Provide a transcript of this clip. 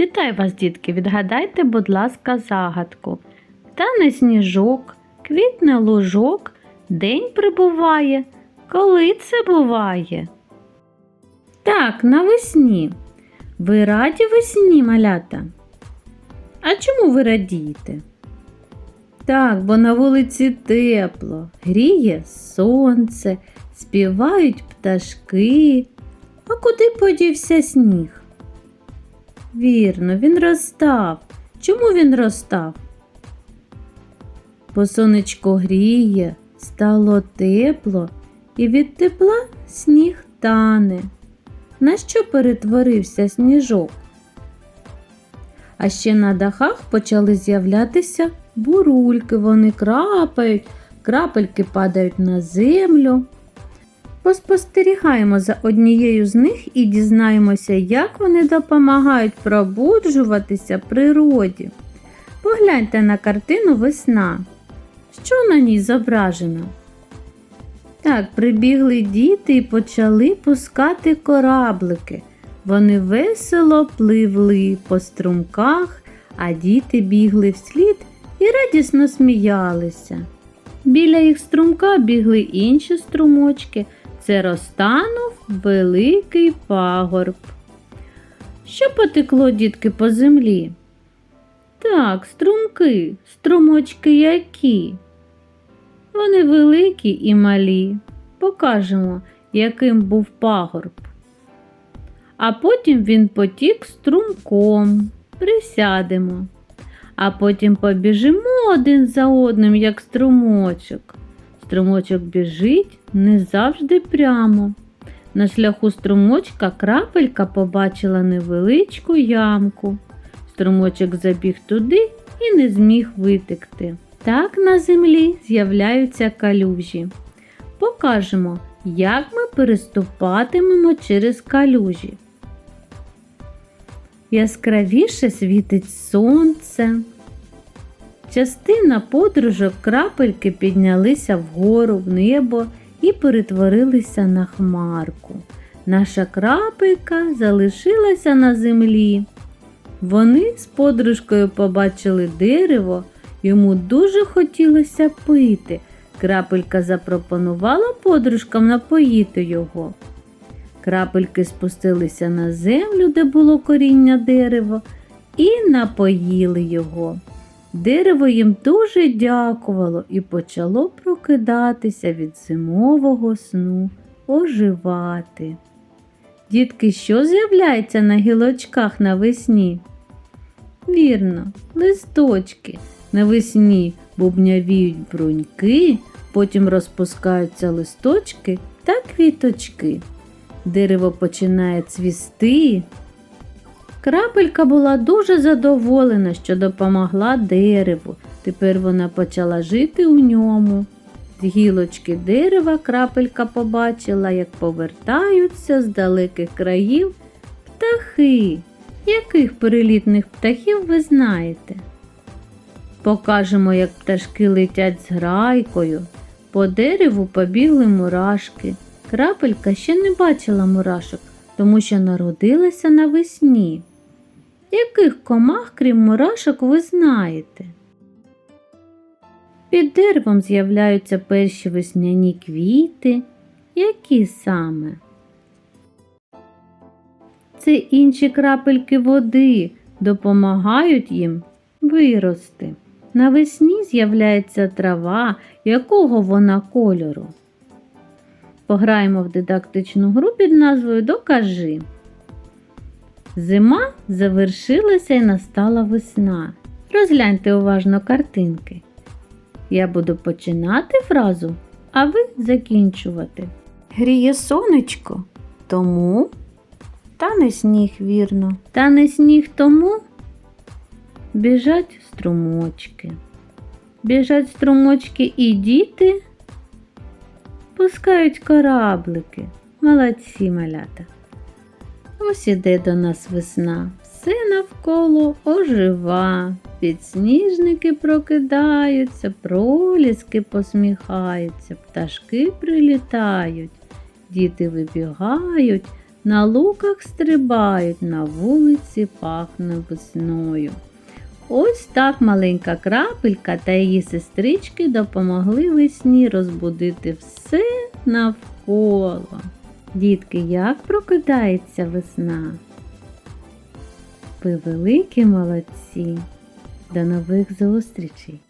Вітаю вас, дітки! Відгадайте, будь ласка, загадку. Тане сніжок, квітне лужок, день прибуває. Коли це буває? Так, навесні. Ви раді весні, малята? А чому ви радієте? Так, бо на вулиці тепло, гріє сонце, співають пташки. А куди подівся сніг? Вірно, він розстав. Чому він розстав? Бо сонечко гріє, стало тепло, і від тепла сніг тане. На що перетворився сніжок? А ще на дахах почали з'являтися бурульки, вони крапають, крапельки падають на землю. Поспостерігаємо за однією з них і дізнаємося, як вони допомагають пробуджуватися природі. Погляньте на картину весна. Що на ній зображено? Так, прибігли діти і почали пускати кораблики. Вони весело пливли по струмках, а діти бігли вслід і радісно сміялися. Біля їх струмка бігли інші струмочки. Це розтанув великий пагорб. Що потекло, дітки, по землі? Так, струмки, струмочки які? Вони великі і малі. Покажемо, яким був пагорб. А потім він потік струмком. Присядемо. А потім побіжимо один за одним, як струмочок. Струмочок біжить не завжди прямо. На шляху струмочка крапелька побачила невеличку ямку. Струмочок забіг туди і не зміг витекти. Так на землі з'являються калюжі. Покажемо, як ми переступатимемо через калюжі. Яскравіше світить сонце. Частина подружок крапельки піднялися вгору в небо і перетворилися на хмарку. Наша крапелька залишилася на землі. Вони з подружкою побачили дерево, йому дуже хотілося пити. Крапелька запропонувала подружкам напоїти його. Крапельки спустилися на землю, де було коріння дерева, і напоїли його. Дерево їм дуже дякувало і почало прокидатися від зимового сну, оживати. Дітки, що з'являється на гілочках навесні? Вірно, листочки. Навесні бубнявіють бруньки, потім розпускаються листочки та квіточки. Дерево починає цвісти. Крапелька була дуже задоволена, що допомогла дереву. Тепер вона почала жити у ньому. З гілочки дерева крапелька побачила, як повертаються з далеких країв птахи. Яких перелітних птахів ви знаєте? Покажемо, як пташки летять з грайкою. По дереву побігли мурашки. Крапелька ще не бачила мурашок, тому що народилася навесні. Яких комах, крім мурашок, ви знаєте? Під деревом з'являються перші весняні квіти. Які саме? Це інші крапельки води допомагають їм вирости. Навесні з'являється трава, якого вона кольору. Пограємо в дидактичну гру під назвою Докажи. Зима завершилася і настала весна. Розгляньте уважно картинки. Я буду починати фразу, а ви закінчувати. Гріє сонечко, тому та не сніг вірно. Та не сніг тому біжать струмочки. Біжать струмочки і діти пускають кораблики. Молодці малята. Ось іде до нас весна. Все навколо ожива. Підсніжники прокидаються, проліски посміхаються, пташки прилітають, діти вибігають, на луках стрибають, на вулиці пахне весною. Ось так маленька крапелька та її сестрички допомогли весні розбудити все навколо. Дітки, як прокидається весна? Ви великі молодці. До нових зустрічей!